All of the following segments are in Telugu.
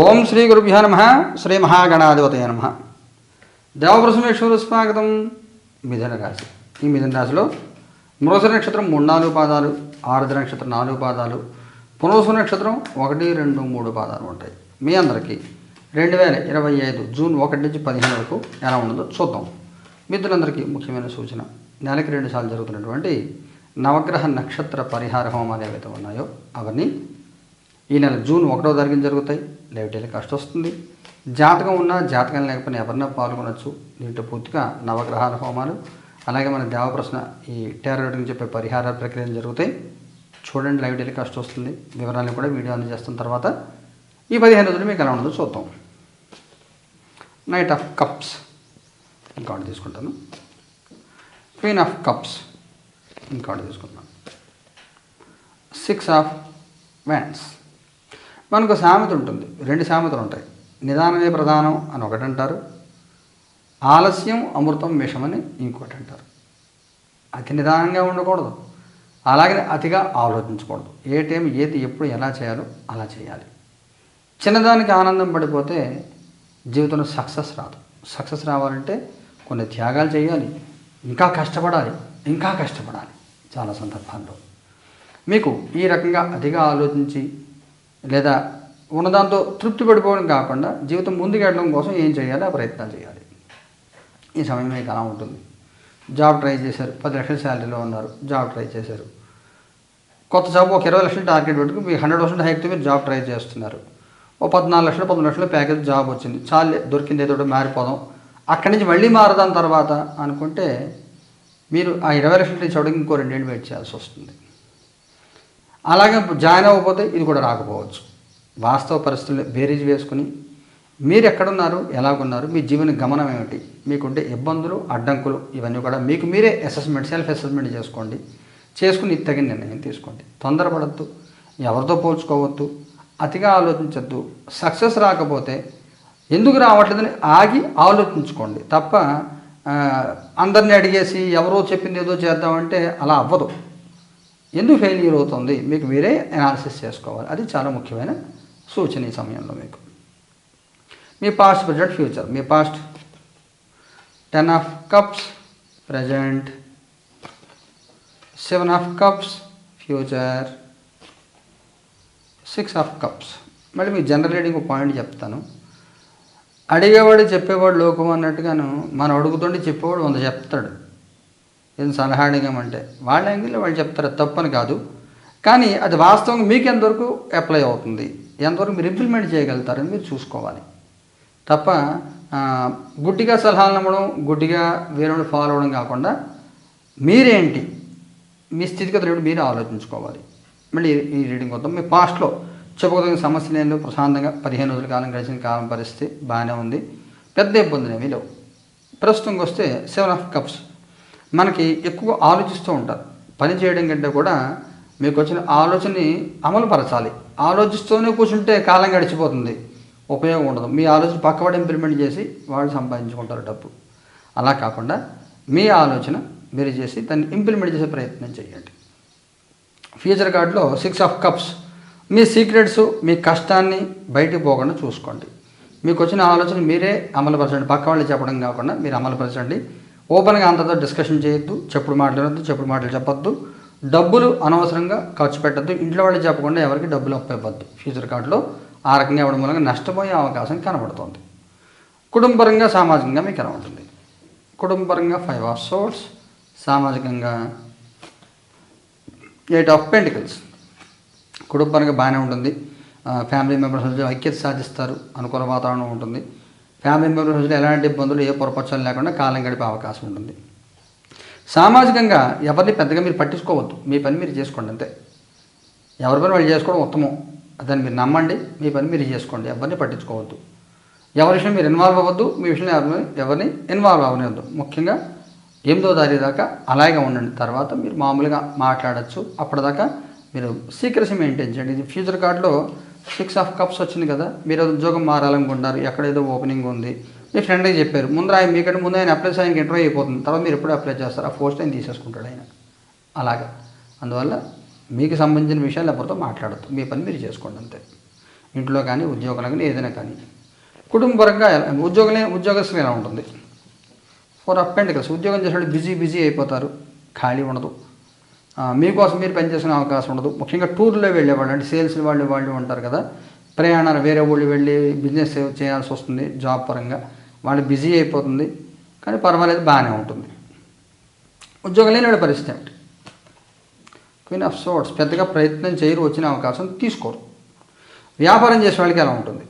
ఓం శ్రీ గురుభ్యో నమ శ్రీ మహాగణాధిపతయ నమ. దేవప్రసమేశ్వరు స్వాగతం. మిథున రాశి. ఈ మిథున రాశిలో మృగశ నక్షత్రం మూడు నాలుగు పాదాలు ఆరుద్ర నక్షత్రం నాలుగు పాదాలు పునరుసు నక్షత్రం ఒకటి రెండు మూడు పాదాలు ఉంటాయి. మీ అందరికీ రెండు వేల ఇరవై ఐదు జూన్ ఒకటి నుంచి పదిహేను వరకు ఎలా ఉండదో చూద్దాం. మిత్రులందరికీ ముఖ్యమైన సూచన. నెలకి రెండు సార్లు జరుగుతున్నటువంటి నవగ్రహ నక్షత్ర పరిహార హోమాలు ఏవైతే ఉన్నాయో అవన్నీ ఈ నెల జూన్ ఒకటో తారీఖున జరుగుతాయి. లైవ్ టెలికాస్ట్ వస్తుంది. జాతకం ఉన్నా జాతకం లేకపోయినా ఎవరన్నా పాల్గొనొచ్చు. దీంట్లో పూర్తిగా నవగ్రహాల హోమాలు అలాగే మన దేవ ప్రశ్న ఈ టెర్రర్ చెప్పే పరిహార ప్రక్రియలు జరుగుతాయి. చూడండి లైవ్ టెలికాస్ట్ వస్తుంది. వివరాలను కూడా వీడియో అందజేస్తున్న తర్వాత ఈ పదిహేను రోజులు మీకు ఎలా ఉండదో చూద్దాం. నైట్ ఆఫ్ కప్స్ ఇంకోటి తీసుకుంటాను. క్వీన్ ఆఫ్ కప్స్ ఇంకోటి తీసుకుంటాను. సిక్స్ ఆఫ్ వ్యాండ్స్ మనకు సామెత ఉంటుంది. రెండు సామెతలు ఉంటాయి. నిదానమే ప్రధానం అని ఒకటి అంటారు. ఆలస్యం అమృతం విషమని ఇంకోటి అంటారు. అతి నిదానంగా ఉండకూడదు. అలాగే అతిగా ఆలోచించకూడదు. ఏ టైం ఏది ఎప్పుడు ఎలా చేయాలో అలా చేయాలి. చిన్నదానికి ఆనందం పడిపోతే జీవితంలో సక్సెస్ రాదు. సక్సెస్ రావాలంటే కొన్ని త్యాగాలు చేయాలి. ఇంకా కష్టపడాలి. ఇంకా కష్టపడాలి. చాలా సందర్భాల్లో. మీకు ఈ రకంగా అతిగా ఆలోచించి లేదా ఉన్నదాంతో తృప్తి పడిపోవడం కాకుండా జీవితం ముందుకెళ్ళడం కోసం ఏం చేయాలి? ఆ ప్రయత్నాలు చేయాలి. ఈ సమయం మీకు అలా ఉంటుంది. జాబ్ ట్రై చేశారు. పది లక్షల శాలరీలో ఉన్నారు. జాబ్ ట్రై చేశారు. కొత్త జాబ్ ఒక ఇరవై లక్షలు టార్గెట్ పెట్టుకుని మీ హండ్రెడ్ పర్సెంట్ హైక్తో మీరు జాబ్ ట్రై చేస్తున్నారు. ఓ పద్నాలుగు లక్షలు పంతొమ్మిది లక్షలు ప్యాకేజ్ జాబ్ వచ్చింది. చాలే దొరికింది ఏదో ఒకటి మారిపోదాం. అక్కడి నుంచి మళ్ళీ మారదాని తర్వాత అనుకుంటే మీరు ఆ ఇరవై లక్షలు రీచ్ ఇంకో రెండేళ్ళు వెయిట్ చేయాల్సి వస్తుంది. అలాగే జాయిన్ అవ్వకపోతే ఇది కూడా రాకపోవచ్చు. వాస్తవ పరిస్థితులు బేరీజ్ వేసుకుని మీరు ఎక్కడున్నారు ఎలాగున్నారు మీ జీవన గమనం ఏమిటి మీకుంటే ఇబ్బందులు అడ్డంకులు ఇవన్నీ కూడా మీకు మీరే అసెస్మెంట్ సెల్ఫ్ అసెస్మెంట్ చేసుకోండి. చేసుకుని తగిన నిర్ణయం తీసుకోండి. తొందరపడద్దు ఎవరితో పోల్చుకోవద్దు అతిగా ఆలోచించద్దు. సక్సెస్ రాకపోతే ఎందుకు రావట్లేదని ఆగి ఆలోచించుకోండి. తప్ప అందరిని అడిగేసి ఎవరో చెప్పింది ఏదో చేద్దామంటే అలా అవ్వదు. ఎందుకు ఫెయిల్యూర్ అవుతుంది? మీకు మీరే అనాలిసిస్ చేసుకోవాలి. అది చాలా ముఖ్యమైన సూచన ఈ సమయంలో మీకు. మీ past present future me past ten of cups present seven of cups future six of cups మళ్ళీ మీ జనరల్ రీడింగ్ పాయింట్ చెప్తాను. అడిగేవాడు చెప్పేవాడు లోకం అన్నట్టుగాను మనం అడుగుతుంటే చెప్పేవాడు వంద చెప్తాడు. ఏం సలహా అడిగామంటే వాళ్ళ యాంగిల్లో వాళ్ళు చెప్తారు తప్పని కాదు. కానీ అది వాస్తవంగా మీకు ఎంతవరకు అప్లై అవుతుంది? ఎంతవరకు మీరు ఇంప్లిమెంట్ చేయగలుగుతారని మీరు చూసుకోవాలి. తప్ప గుడ్డిగా సలహాలు నమ్మడం గుడ్డిగా వేరే ఫాలో అవ్వడం కాకుండా మీరేంటి? మీ స్థితిగతులు మీరు ఆలోచించుకోవాలి. మళ్ళీ ఈ రీడింగ్ వద్దాం మీ పాస్ట్లో చెప్పుకోదగిన సమస్య లేదు ప్రశాంతంగా పదిహేను రోజుల కాలం గడిచిన కాలం పరిస్థితి బాగానే ఉంది. పెద్ద ఇబ్బందులు ఏమీ లేవు. ప్రస్తుతంకి వస్తే సెవెన్ ఆఫ్ కప్స్ మనకి ఎక్కువ ఆలోచిస్తూ ఉంటారు. పని చేయడం కంటే కూడా మీకు వచ్చిన ఆలోచనని అమలుపరచాలి. ఆలోచిస్తూనే కూర్చుంటే కాలం గడిచిపోతుంది. ఉపయోగం ఉండదు. మీ ఆలోచన పక్కవాడు ఇంప్లిమెంట్ చేసి వాళ్ళు సంపాదించుకుంటారు డబ్బు. అలా కాకుండా మీ ఆలోచన మీరు చేసి దాన్ని ఇంప్లిమెంట్ చేసే ప్రయత్నం చేయండి. ఫ్యూచర్ కార్డులో సిక్స్ ఆఫ్ కప్స్ మీ సీక్రెట్స్ మీ కష్టాన్ని బయటికి పోకుండా చూసుకోండి. మీకు వచ్చిన ఆలోచన మీరే అమలుపరచండి. పక్క వాళ్ళు చెప్పడం కాకుండా మీరు అమలుపరచండి. ఓపెన్గా అంతతో డిస్కషన్ చేయొద్దు చెప్పుడు మాట్లాడద్దు చెప్పుడు మాటలు చెప్పొద్దు. డబ్బులు అనవసరంగా ఖర్చు పెట్టద్దు. ఇంట్లో వాళ్ళు చెప్పకుండా ఎవరికి డబ్బులు అప్పివ్వద్దు ఫ్యూచర్ కార్డులో ఆ రకంగా ఇవ్వడం మూలంగా నష్టపోయే అవకాశం కనబడుతుంది. కుటుంబపరంగా సామాజికంగా మీకు ఎలా ఉంటుంది? కుటుంబపరంగా ఫైవ్ ఆఫ్ సోర్స్ సామాజికంగా ఎయిట్ ఆఫ్ పెంటికల్స్ కుటుంబపరంగా బాగానే ఉంటుంది. ఫ్యామిలీ మెంబర్స్ ఐక్యత సాధిస్తారు. అనుకూల వాతావరణం ఉంటుంది. ఫ్యామిలీ మెంబర్స్ ఎలాంటి ఇబ్బందులు ఏ పొరపక్షాలు లేకుండా కాలం గడిపే అవకాశం ఉంటుంది. సామాజికంగా ఎవరిని పెద్దగా మీరు పట్టించుకోవద్దు. మీ పని మీరు చేసుకోండి అంతే. ఎవరి పని వాళ్ళు చేసుకోవడం ఉత్తమం. దాన్ని మీరు నమ్మండి. మీ పని మీరు చేసుకోండి. ఎవరిని పట్టించుకోవద్దు. ఎవరి విషయం మీరు ఇన్వాల్వ్ అవ్వద్దు. మీ విషయంలో ఎవరిని ఎవరిని ఇన్వాల్వ్ అవ్వనివద్దు ముఖ్యంగా ఎనిమిదో తారీఖు దాకా అలాగే ఉండండి. తర్వాత మీరు మామూలుగా మాట్లాడచ్చు. అప్పటిదాకా మీరు సీక్రసీ మెయింటైన్ చేయండి. ఇది ఫ్యూచర్ కార్డులో సిక్స్ ఆఫ్ కప్స్ వచ్చింది కదా మీరు ఉద్యోగం మారాలనుకుంటారు ఎక్కడ ఏదో ఓపెనింగ్ ఉంది. మీ ఫ్రెండ్కి చెప్పారు ముందు ఆయన మీకంటే ముందు ఆయన అప్లై ఆయనకి ఇంటర్వ్యూ అయిపోతుంది. తర్వాత మీరు ఎప్పుడు అప్లై చేస్తారు. ఆ పోస్ట్ ఆయన తీసేసుకుంటాడు ఆయన. అలాగా. అందువల్ల మీకు సంబంధించిన విషయాలు ఎవరితో మాట్లాడద్దు. మీ పని మీరు చేసుకోండి అంతే. ఇంట్లో కానీ ఉద్యోగంలో కానీ ఏదైనా కానీ. కుటుంబపరంగా ఎలా- ఉద్యోగలే ఉద్యోగస్తులు ఎలా ఉంటుంది? ఫోర్ అండ్ కలిసి ఉద్యోగం చేసేవాళ్ళు బిజీ బిజీ అయిపోతారు. ఖాళీ ఉండదు. మీకోసం మీరు పనిచేసుకునే అవకాశం ఉండదు. ముఖ్యంగా టూర్లో వెళ్ళేవాళ్ళు అంటే సేల్స్ వాళ్ళు వాళ్ళు ఉంటారు కదా. ప్రయాణాలు వేరే ఊళ్ళు వెళ్ళి బిజినెస్ చేయాల్సి వస్తుంది జాబ్ పరంగా. వాళ్ళు బిజీ అయిపోతుంది. కానీ పర్వాలేదు బాగానే ఉంటుంది. ఉద్యోగం లేని పరిస్థితి ఏమిటి? క్వీన్ ఆఫ్ సోర్ట్స్ పెద్దగా ప్రయత్నం చేయరు వచ్చిన అవకాశం తీసుకోరు. వ్యాపారం చేసే వాళ్ళకి ఎలా ఉంటుంది?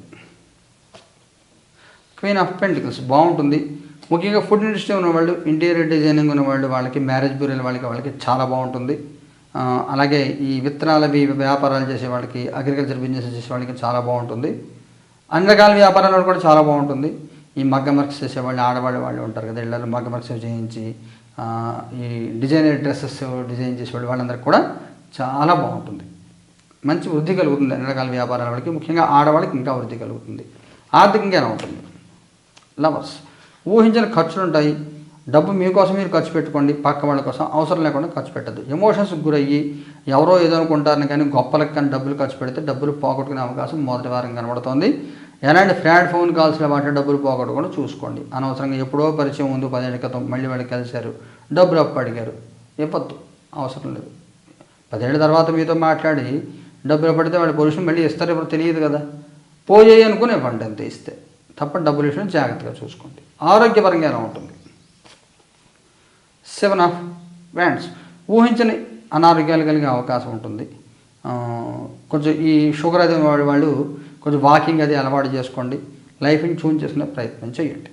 క్వీన్ ఆఫ్ పెంటికల్స్ బాగుంటుంది. ముఖ్యంగా ఫుడ్ ఇండస్ట్రీ ఉన్నవాళ్ళు ఇంటీరియర్ డిజైనింగ్ ఉన్నవాళ్ళు వాళ్ళకి మ్యారేజ్ బ్యూరోల వాళ్ళకి వాళ్ళకి చాలా బాగుంటుంది. అలాగే ఈ విత్తనాలవి వ్యాపారాలు చేసే వాళ్ళకి అగ్రికల్చర్ బిజినెస్ చేసే వాళ్ళకి చాలా బాగుంటుంది. అన్ని రకాల వ్యాపారాలు కూడా చాలా బాగుంటుంది. ఈ మగ్గం వర్క్స్ చేసేవాళ్ళు ఆడవాళ్ళు వాళ్ళు ఉంటారు కదా ఇళ్ళలో మగ్గం వర్క్స్ చేయించి ఈ డిజైనర్ డ్రెస్సెస్ డిజైన్ చేసేవాళ్ళు వాళ్ళందరికీ కూడా చాలా బాగుంటుంది. మంచి వృద్ధి కలుగుతుంది అన్ని రకాల వ్యాపారాల వాళ్ళకి. ముఖ్యంగా ఆడవాళ్ళకి ఇంకా వృద్ధి కలుగుతుంది. ఆర్థికంగా ఎలా ఉంటుంది. లవర్స్. ఊహించని ఖర్చులు ఉంటాయి. డబ్బు మీకోసం మీరు ఖర్చు పెట్టుకోండి. పక్క వాళ్ళ కోసం అవసరం లేకుండా ఖర్చు పెట్టద్దు. ఎమోషన్స్కి గురయ్యి ఎవరో ఏదో అనుకుంటారని కానీ గొప్పలకు కానీ డబ్బులు ఖర్చు పెడితే డబ్బులు పోగొట్టుకునే అవకాశం మొదటి వారం కనబడుతోంది. ఎలాంటి ఫ్రాడ్ ఫోన్ కాల్స్లో వాటి డబ్బులు పోగొట్టుకుండా చూసుకోండి. అనవసరంగా ఎప్పుడో పరిచయం ఉంది పదిహేడు క్రితం మళ్ళీ వాళ్ళు కలిశారు. డబ్బులు అప్పు అడిగారు. ఇవ్వద్దు. అవసరం లేదు. పదేళ్ళ తర్వాత మీతో మాట్లాడి డబ్బులు పడితే వాళ్ళ పొజిషన్ మళ్ళీ ఇస్తారు. ఇప్పుడు తెలియదు కదా. పోయాయి అనుకుని ఇవ్వండి అంతే ఇస్తే. తప్ప డబ్బుల విషయం జాగ్రత్తగా చూసుకోండి. ఆరోగ్యపరంగా ఎలా ఉంటుంది? సెవెన్ ఆఫ్ వ్యాండ్స్ ఊహించని అనారోగ్యాలు కలిగే అవకాశం ఉంటుంది. కొంచెం ఈ షుగర్ అది వాడి వాళ్ళు కొంచెం వాకింగ్ అది అలవాటు చేసుకోండి. లైఫ్ని చూన్ చేసుకునే ప్రయత్నం చేయండి.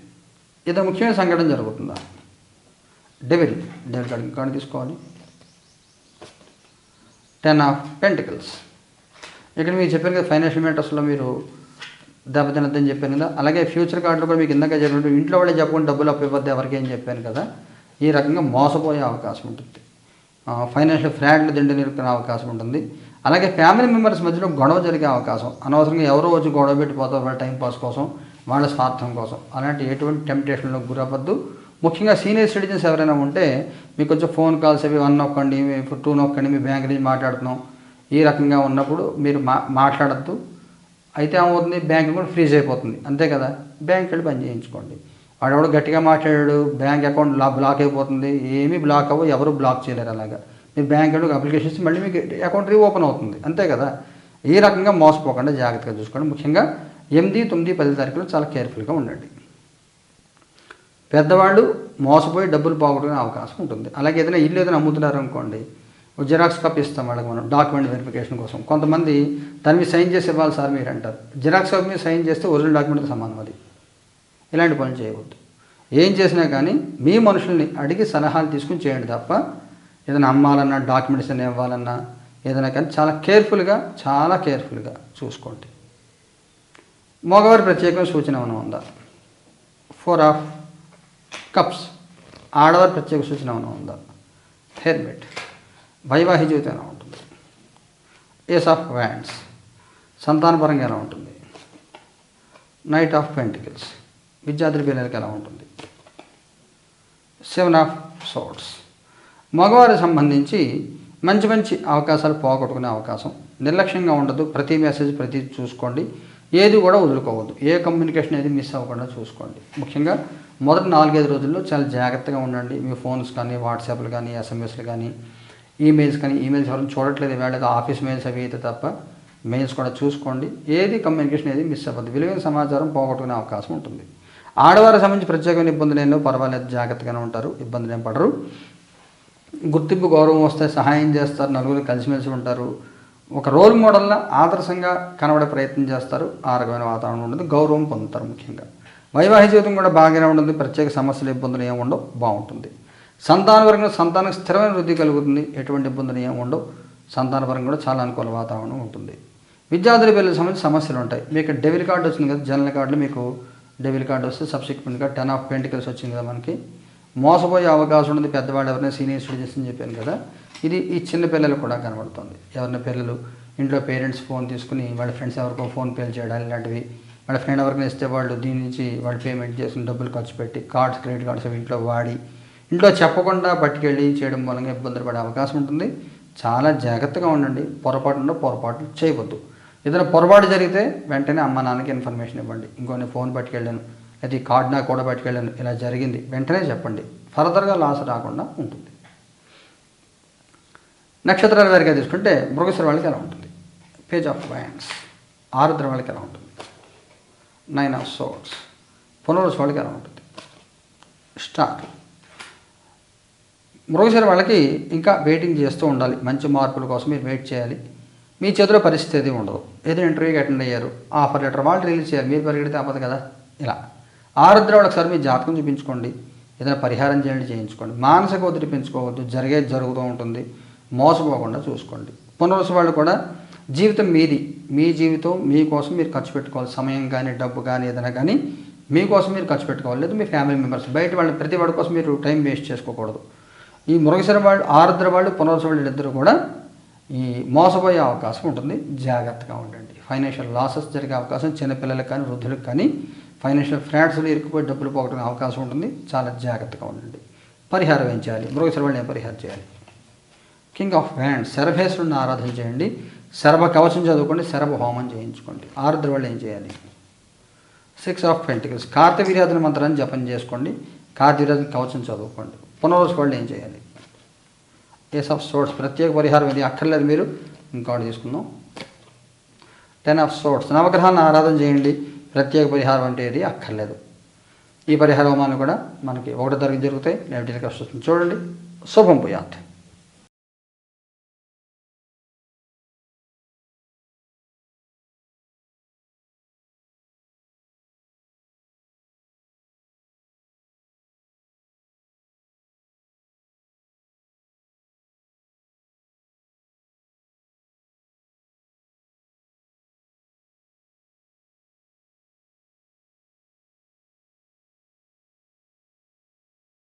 ఇది ముఖ్యమైన సంఘటన జరుగుతుందా? డెవిల్ డెవిల్ కార్డు కార్డు తీసుకోవాలి. టెన్ ఆఫ్ పెంటికల్స్ ఇక్కడ మీరు చెప్పారు కదా ఫైనాన్షియల్ మ్యాటర్స్లో మీరు దెబ్బతినద్దని చెప్పాను కదా. అలాగే ఫ్యూచర్ కార్డులో కూడా మీకు ఇందాక చెప్పినట్టు ఇంట్లో వాళ్ళే చెప్పకుండా డబ్బులు అప్పు ఇవ్వద్దు ఎవరికి అని చెప్పాను కదా. ఈ రకంగా మోసపోయే అవకాశం ఉంటుంది. ఫైనాన్షియల్ ఫ్రాడ్లు దిండి నిరుకునే అవకాశం ఉంటుంది. అలాగే ఫ్యామిలీ మెంబర్స్ మధ్యలో గొడవ జరిగే అవకాశం. అనవసరంగా ఎవరో వచ్చి గొడవ పెట్టిపోతారు వాళ్ళ టైం పాస్ కోసం వాళ్ళ స్వార్థం కోసం. అలాంటి ఎటువంటి టెంప్టేషన్లకు గురవ్వద్దు. ముఖ్యంగా సీనియర్ సిటిజన్స్ ఎవరైనా ఉంటే మీకు కొంచెం ఫోన్ కాల్స్ అవి వన్ నొక్కండి టూ నొక్కండి మీ బ్యాంక్ నుంచి మాట్లాడుతున్నాం. ఈ రకంగా ఉన్నప్పుడు మీరు మా మాట్లాడద్దు. అయితే ఏమవుతుంది బ్యాంక్ కూడా ఫ్రీజ్ అయిపోతుంది. అంతే కదా? బ్యాంక్ వెళ్ళి పని చేయించుకోండి. వాడెవడు గట్టిగా మాట్లాడాడు బ్యాంక్ అకౌంట్ బ్లాక్ అయిపోతుంది. ఏమీ బ్లాక్ అవ్వ ఎవరు బ్లాక్ చేయలేరు అలాగా. మీరు బ్యాంక్ వెళ్ళి అప్లికేషన్ ఇస్తే మళ్ళీ మీకు అకౌంట్ రీఓపెన్ అవుతుంది. అంతే కదా? ఈ రకంగా మోసపోకుండా జాగ్రత్తగా చూసుకోండి. ముఖ్యంగా ఎనిమిది తొమ్మిది పది తారీఖులో చాలా కేర్ఫుల్గా ఉండండి. పెద్దవాళ్ళు మోసపోయి డబ్బులు పోగొట్టుకునే అవకాశం ఉంటుంది. అలాగే ఏదైనా ఇల్లు ఏదైనా అమ్ముతున్నారు అనుకోండి జిరాక్స్ కాపీ ఇస్తాం వాళ్ళకి మనం డాక్యుమెంట్ వెరిఫికేషన్ కోసం. కొంతమంది దాని మీద సైన్ చేసి ఇవ్వాలి సార్ మీరు అంటారు. జిరాక్స్ కాపీ మీద సైన్ చేస్తే ఒరిజినల్ డాక్యుమెంట్కి సమానం అది. ఇలాంటి పనులు చేయవద్దు. ఏం చేసినా కానీ మీ మనుషుల్ని అడిగి సలహాలు తీసుకుని చేయండి తప్ప ఏదైనా అమ్మాలన్నా డాక్యుమెంట్స్ ఏదైనా ఇవ్వాలన్నా ఏదైనా కానీ చాలా కేర్ఫుల్గా చాలా కేర్ఫుల్గా చూసుకోండి. మగవారి ప్రత్యేకమైన సూచన ఏమైనా ఉందా? Four of cups. ఆడవారి ప్రత్యేక సూచన ఏమైనా ఉందా? హెల్మెట్. వైవాహిక జీవితం ఎలా ఉంటుంది? ఏస్ ఆఫ్ వ్యాండ్స్ సంతానపరంగా ఎలా ఉంటుంది? నైట్ ఆఫ్ పెంటికల్స్ విద్యార్థుల పిల్లలకి ఎలా ఉంటుంది? సెవెన్ ఆఫ్ సోట్స్ మగవారికి సంబంధించి మంచి మంచి అవకాశాలు పోగొట్టుకునే అవకాశం నిర్లక్ష్యంగా ఉండదు. ప్రతి మెసేజ్ ప్రతి చూసుకోండి. ఏది కూడా వదులుకోవద్దు. ఏ కమ్యూనికేషన్ ఏది మిస్ అవ్వకుండా చూసుకోండి. ముఖ్యంగా మొదటి నాలుగైదు రోజుల్లో చాలా జాగ్రత్తగా ఉండండి. మీ ఫోన్స్ కానీ వాట్సాప్లు కానీ ఎస్ఎంఎస్లు కానీ ఈమెయిల్స్ కానీ ఈమెయిల్స్ ఎవరైనా చూడట్లేదు వేళ ఆఫీస్ మెయిల్స్ అవి అయితే తప్ప మెయిల్స్ కూడా చూసుకోండి. ఏది కమ్యూనికేషన్ ఏది మిస్ అవ్వద్దు విలువైన సమాచారం పోగొట్టుకునే అవకాశం ఉంటుంది. ఆడవారికి సంబంధించి ప్రత్యేకమైన ఇబ్బందులు ఏమో పర్వాలేదు జాగ్రత్తగానే ఉంటారు ఇబ్బందులు ఏం పడరు. గుర్తింపు గౌరవం వస్తే సహాయం చేస్తారు నలుగురు కలిసిమెలిసి ఉంటారు. ఒక రోల్ మోడల్లా ఆదర్శంగా కనబడే ప్రయత్నం చేస్తారు. ఆ రకమైన వాతావరణం ఉంటుంది. గౌరవం పొందుతారు ముఖ్యంగా. వైవాహిక జీవితం కూడా బాగానే ఉంటుంది. ప్రత్యేక సమస్యలు ఇబ్బందులు ఏమి ఉండవు. బాగుంటుంది. సంతానపరంగా సంతానానికి స్థిరమైన వృద్ధి కలుగుతుంది. ఎటువంటి ఇబ్బందులు ఏమి ఉండవు. సంతానపరంగా కూడా చాలా అనుకూల వాతావరణం ఉంటుంది. విద్యార్థుల పిల్లల సంబంధించి సమస్యలు ఉంటాయి. మీకు డెవిల్ కార్డు వచ్చింది కదా జనరల్ కార్డులో మీకు డెవిల్ కార్డు వస్తే సబ్సిక్వెంట్గా టెన్ ఆఫ్ పెంటికల్స్ వచ్చింది కదా మనకి. మోసపోయే అవకాశం ఉంటుంది పెద్దవాళ్ళు ఎవరైనా సీనియర్ సిటిజన్స్ అని చెప్పాను కదా ఇది ఈ చిన్న పిల్లలు కూడా కనబడుతుంది. ఎవరైనా పిల్లలు ఇంట్లో పేరెంట్స్ ఫోన్ తీసుకుని వాళ్ళ ఫ్రెండ్స్ ఎవరికో ఫోన్ పే చేయడం ఇలాంటివి వాళ్ళ ఫ్రెండ్ ఎవరికైనా ఇస్తే వాళ్ళు దీని నుంచి వాళ్ళు పేమెంట్ చేసుకుని డబ్బులు ఖర్చు పెట్టి కార్డ్స్ క్రెడిట్ కార్డ్స్ ఇంట్లో వాడి ఇంట్లో చెప్పకుండా పట్టుకెళ్ళి చేయడం మూలంగా ఇబ్బందులు పడే అవకాశం ఉంటుంది. చాలా జాగ్రత్తగా ఉండండి. పొరపాటున పొరపాటు చేయవద్దు. ఏదైనా పొరపాటు జరిగితే వెంటనే అమ్మ నాన్నకి ఇన్ఫర్మేషన్ ఇవ్వండి. ఇంకొన్ని ఫోన్ పట్టుకెళ్ళాను. అది కార్డు నాకు కూడా పట్టుకెళ్ళాను. ఇలా జరిగింది. వెంటనే చెప్పండి. ఫర్దర్గా లాస్ రాకుండా ఉంటుంది. నక్షత్రాల వారిగా తీసుకుంటే మృగశిర వాళ్ళకి ఎలా ఉంటుంది? పేజ్ ఆఫ్ వైన్స్ ఆరుద్ర వాళ్ళకి ఎలా ఉంటుంది? నైన్ ఆఫ్ సోర్స్ పునరుస్ వాళ్ళకి ఎలా ఉంటుంది? స్టార్ మృగశిర వాళ్ళకి ఇంకా వెయిటింగ్ చేస్తూ ఉండాలి. మంచి మార్పుల కోసం మీరు వెయిట్ చేయాలి. మీ చేతిలో పరిస్థితి ఏది ఉండదు. ఏదో ఇంటర్వ్యూకి అటెండ్ అయ్యారు. ఆఫర్ లెటర్ వాళ్ళు రిలీజ్ చేయాలి. మీరు పరిగెడితే అవ్వదు కదా. ఇలా. ఆరుద్ర ఒకసారి మీ జాతకం చూపించుకోండి. ఏదైనా పరిహారం చేయండి చేయించుకోండి. మానసిక ఒత్తిడి పెంచుకోవద్దు. జరిగేది జరుగుతూ ఉంటుంది. మోసపోకుండా చూసుకోండి. పునర్వసు వాళ్ళు కూడా జీవితం మీది. మీ జీవితం మీకోసం మీరు ఖర్చు పెట్టుకోవాలి. సమయం కానీ డబ్బు కానీ ఏదైనా కానీ మీకోసం మీరు ఖర్చు పెట్టుకోవాలి. లేదు మీ ఫ్యామిలీ మెంబర్స్ బయట వాళ్ళు ప్రతి వాడి కోసం మీరు టైం వేస్ట్ చేసుకోకూడదు. ఈ మృగశిర వాళ్ళు ఆరుద్ర వాళ్ళు పునరుస వాళ్ళు ఇద్దరు కూడా ఈ మోసపోయే అవకాశం ఉంటుంది. జాగ్రత్తగా ఉండండి. ఫైనాన్షియల్ లాసెస్ జరిగే అవకాశం చిన్నపిల్లలకు కానీ వృద్ధులకు కానీ ఫైనాన్షియల్ ఫ్రాడ్స్లో ఇరుక్కుపోయి డబ్బులు పోగొట్టుకునే అవకాశం ఉంటుంది. చాలా జాగ్రత్తగా ఉండండి. పరిహారం ఏం చేయాలి? మృగశిర వాళ్ళు ఏం పరిహారం చేయాలి? కింగ్ ఆఫ్ హ్యాండ్ శరభేశ్వరుని ఆరాధన చేయండి. శరభ కవచం చదువుకోండి శరభ హోమం చేయించుకోండి. ఆరుద్ర వాళ్ళు ఏం చేయాలి? సిక్స్ ఆఫ్ పెంటికల్స్ కార్తవీర్యాధుల మంత్రాన్ని జపం చేసుకోండి. కార్తవీర్యాధన కవచం చదువుకోండి. పునరుసు ఏం చేయాలి? ఏస్ ఆఫ్ సోర్ట్స్ ప్రత్యేక పరిహారం ఇది అక్కర్లేదు మీరు. ఇంకోటి తీసుకుందాం. టెన్ ఆఫ్ సోర్ట్స్ నవగ్రహాన్ని ఆరాధన చేయండి. ప్రత్యేక పరిహారం అంటే ఇది అక్కర్లేదు. ఈ పరిహార హోమాలు కూడా మనకి ఒకటో తరగతి జరుగుతాయి. నెగిటివ్ వస్తుంది. చూడండి. శుభం పోయాత్